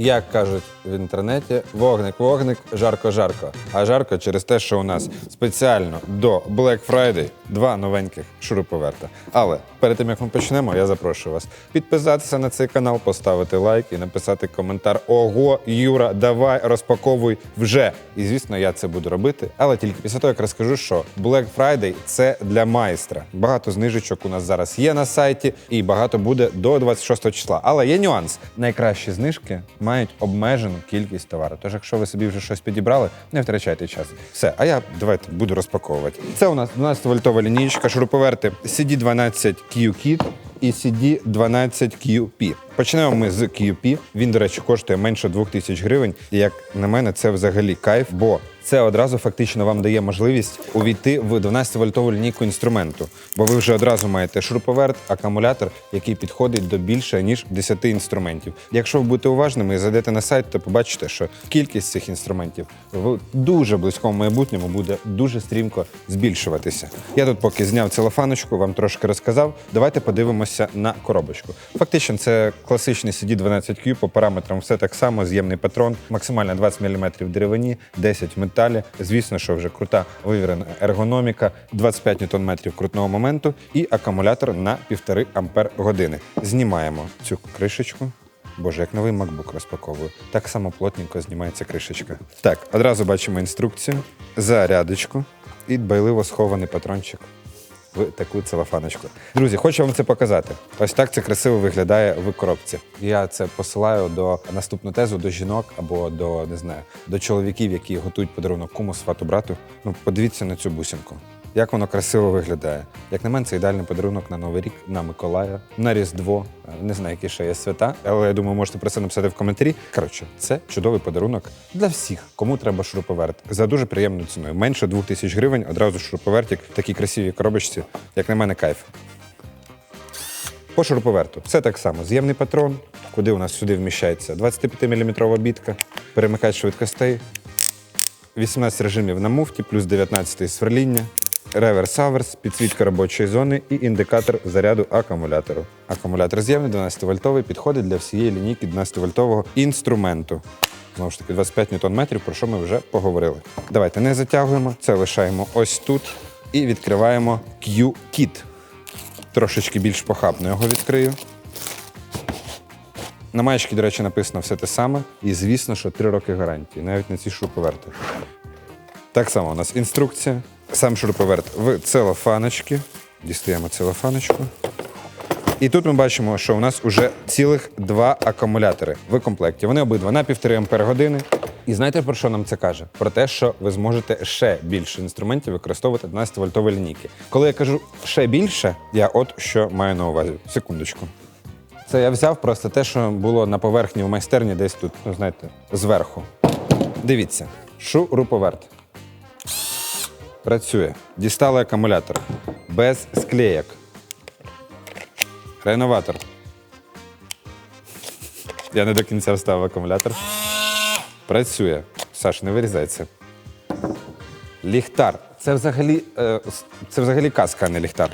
Як кажуть в інтернеті, вогник-вогник, жарко-жарко. А жарко через те, що у нас спеціально до Black Friday два новеньких шуруповерта. Але перед тим як ми почнемо, я запрошую вас підписатися на цей канал, поставити лайк і написати коментар. Ого, Юра, давай розпаковуй вже. І звісно, я це буду робити, але тільки після того, як розкажу, що Black Friday – це для майстра. Багато знижечок у нас зараз є на сайті, і багато буде до 26 числа. Але є нюанс: найкращі знижки мають обмежену кількість товару. Тож, якщо ви собі вже щось підібрали, не втрачайте час. Все, а я давайте буду розпаковувати. Це у нас 12-вольтова лінійка, шуруповерти CD12Q-Kit і CD12QP. Почнемо ми з QP. Він, до речі, коштує менше 2000 гривень. І як на мене, це взагалі кайф, бо це одразу фактично вам дає можливість увійти в 12-вольтову лінійку інструменту, бо ви вже одразу маєте шуруповерт, акумулятор, який підходить до більше ніж 10 інструментів. Якщо ви будете уважними і зайдете на сайт, то побачите, що кількість цих інструментів в дуже близькому майбутньому буде дуже стрімко збільшуватися. Я тут поки зняв целофаночку, вам трошки розказав. Давайте подивимося на коробочку. Фактично, це класичний CD12Q, по параметрам все так само, з'ємний патрон, максимально 20 мм деревині, 10 в металі. Звісно, що вже крута вивірена ергономіка, 25 Нм крутного моменту і акумулятор на 1,5 ампер години. Знімаємо цю кришечку. Боже, як новий MacBook розпаковую. Так само плотненько знімається кришечка. Так, одразу бачимо інструкцію, зарядочку і дбайливо схований патрончик в таку целофаночку. Друзі, хочу вам це показати. Ось так це красиво виглядає в коробці. Я це посилаю до наступну тезу до жінок або до не знаю, до чоловіків, які готують подарунок куму свату брату. Ну, подивіться на цю бусинку. Як воно красиво виглядає. Як на мене, це ідеальний подарунок на Новий рік, на Миколая, на Різдво. Е, Не знаю, які ще є свята, але я думаю, можете про це написати в коментарі. Коротше, це чудовий подарунок для всіх, кому треба шуруповерт. За дуже приємною ціною. Менше 2000 гривень, одразу шуруповертик в такій красивій коробочці. Як на мене, кайф. По шуруповерту. Все так само. З'ємний патрон, куди у нас сюди вміщається 25-мм бітка, перемикач швидкостей, 18 режимів на муфті, плюс 19 сверління, реверс-аверс, підсвітка робочої зони і індикатор заряду акумулятору. Акумулятор з'ємний 12-вольтовий, підходить для всієї лінійки 12-вольтового інструменту. Знову ж таки, 25 Нм, про що ми вже поговорили. Давайте не затягуємо, це лишаємо ось тут і відкриваємо Q-Kit. Трошечки більш похабно його відкрию. На маєчці, до речі, написано все те саме. І звісно, що 3 роки гарантії, навіть на ці шуруповерти. Так само у нас інструкція. Сам шуруповерт в целофаночці. Дістаємо целофаночку. І тут ми бачимо, що у нас вже цілих два акумулятори в комплекті. Вони обидва на 1,5 ампер. І знаєте, про що нам це каже? Про те, що ви зможете ще більше інструментів використовувати 12-вольтові лінійки. Коли я кажу ще більше, я от що маю на увазі. Секундочку. Це я взяв просто те, що було на поверхні в майстерні, десь тут, ну знаєте, зверху. Дивіться, шуруповерт. Працює. Дістали акумулятор. Без склеєк. Реноватор. Я не до кінця вставив акумулятор. Працює. Саш, не вирізай це. Ліхтар. Це взагалі, е, це взагалі казка, а не ліхтар.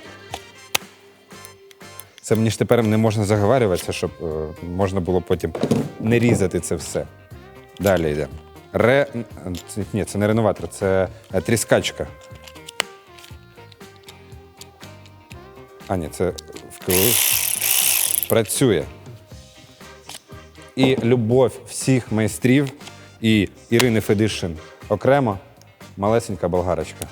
Це мені ж тепер не можна заговарюватися, щоб е, можна було потім не різати це все. Далі йде. Ре... Ні, це не реноватор, це е, тріскачка. А, ні, це. Працює. І любов всіх майстрів і Ірини Федишин окремо малесенька болгарочка.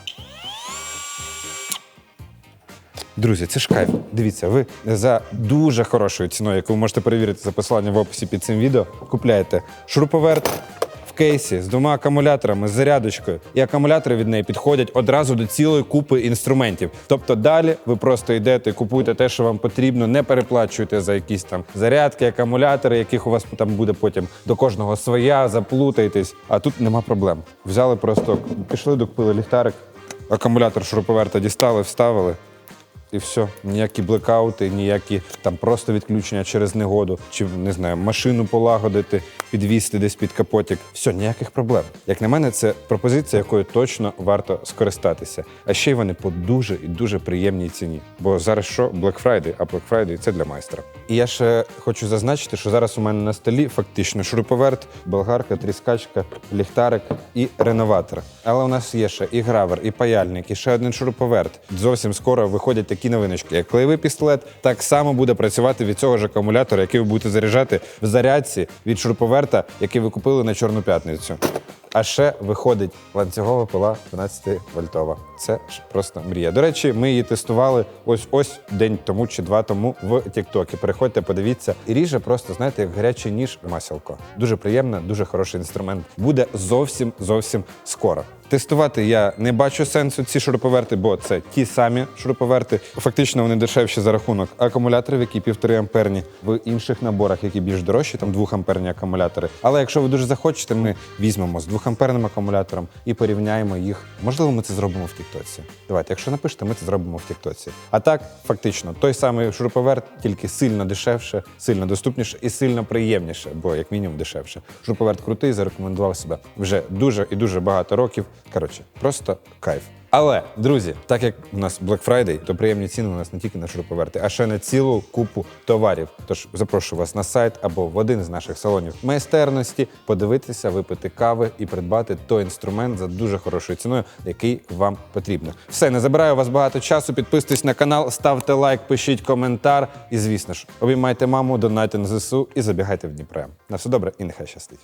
Друзі, це ж кайф. Дивіться, ви за дуже хорошою ціною, яку ви можете перевірити за посиланням в описі під цим відео, купляєте шуруповерт кейсі з двома акумуляторами, з зарядочкою, і акумулятори від неї підходять одразу до цілої купи інструментів. Тобто далі ви просто йдете, купуєте те, що вам потрібно, не переплачуєте за якісь там зарядки, акумулятори, яких у вас там буде потім до кожного своя, заплутаєтесь. А тут нема проблем. Взяли просто, пішли, докупили ліхтарик, акумулятор шуруповерта дістали, вставили. І все, ніякі блекаути, ніякі там просто відключення через негоду, чи не знаю, машину полагодити, підвісти десь під капотик. Все, ніяких проблем. Як на мене, це пропозиція, якою точно варто скористатися. А ще й вони по дуже і дуже приємній ціні. Бо зараз що Black Friday, а Black Friday – це для майстра. І я ще хочу зазначити, що зараз у мене на столі фактично шуруповерт, болгарка, тріскачка, ліхтарик і реноватор. Але у нас є ще і гравер, і паяльник, і ще один шуруповерт. Зовсім скоро виходять такі новиночки, як клеєвий пістолет, так само буде працювати від цього ж акумулятора, який ви будете заряджати в зарядці від шуруповерта, який ви купили на Чорну п'ятницю. А ще виходить ланцюгова пила 12 вольтова. Це ж просто мрія. До речі, ми її тестували ось ось день тому чи два тому в Тіктокі. Переходьте, подивіться. І ріже просто, знаєте, як гарячий ніж масілко. Дуже приємно, дуже хороший інструмент. Буде зовсім зовсім скоро. Тестувати я не бачу сенсу ці шуруповерти, бо це ті самі шуруповерти. Фактично вони дешевші за рахунок акумуляторів, які півтори амперні, в інших наборах, які більш дорожчі, там двохамперні акумулятори. Але якщо ви дуже захочете, ми візьмемо з двохамперним акумулятором і порівняємо їх. Можливо, ми це зробимо в Тіктоці. Давайте, якщо напишете, ми це зробимо в Тіктоці. А так, фактично, той самий шуруповерт, тільки сильно дешевше, сильно доступніше і сильно приємніше, бо як мінімум дешевше. Шуруповерт крутий, зарекомендував себе вже дуже і дуже багато років. Коротше, просто кайф. Але, друзі, так як у нас Black Friday, то приємні ціни у нас не тільки на шуруповерти, а ще на цілу купу товарів. Тож запрошую вас на сайт або в один з наших салонів майстерності, подивитися, випити кави і придбати той інструмент за дуже хорошою ціною, який вам потрібно. Все, не забираю у вас багато часу. Підписуйтесь на канал, ставте лайк, пишіть коментар. І звісно ж, обіймайте маму, донайте на ЗСУ і забігайте в Дніпро. На все добре і нехай щастить.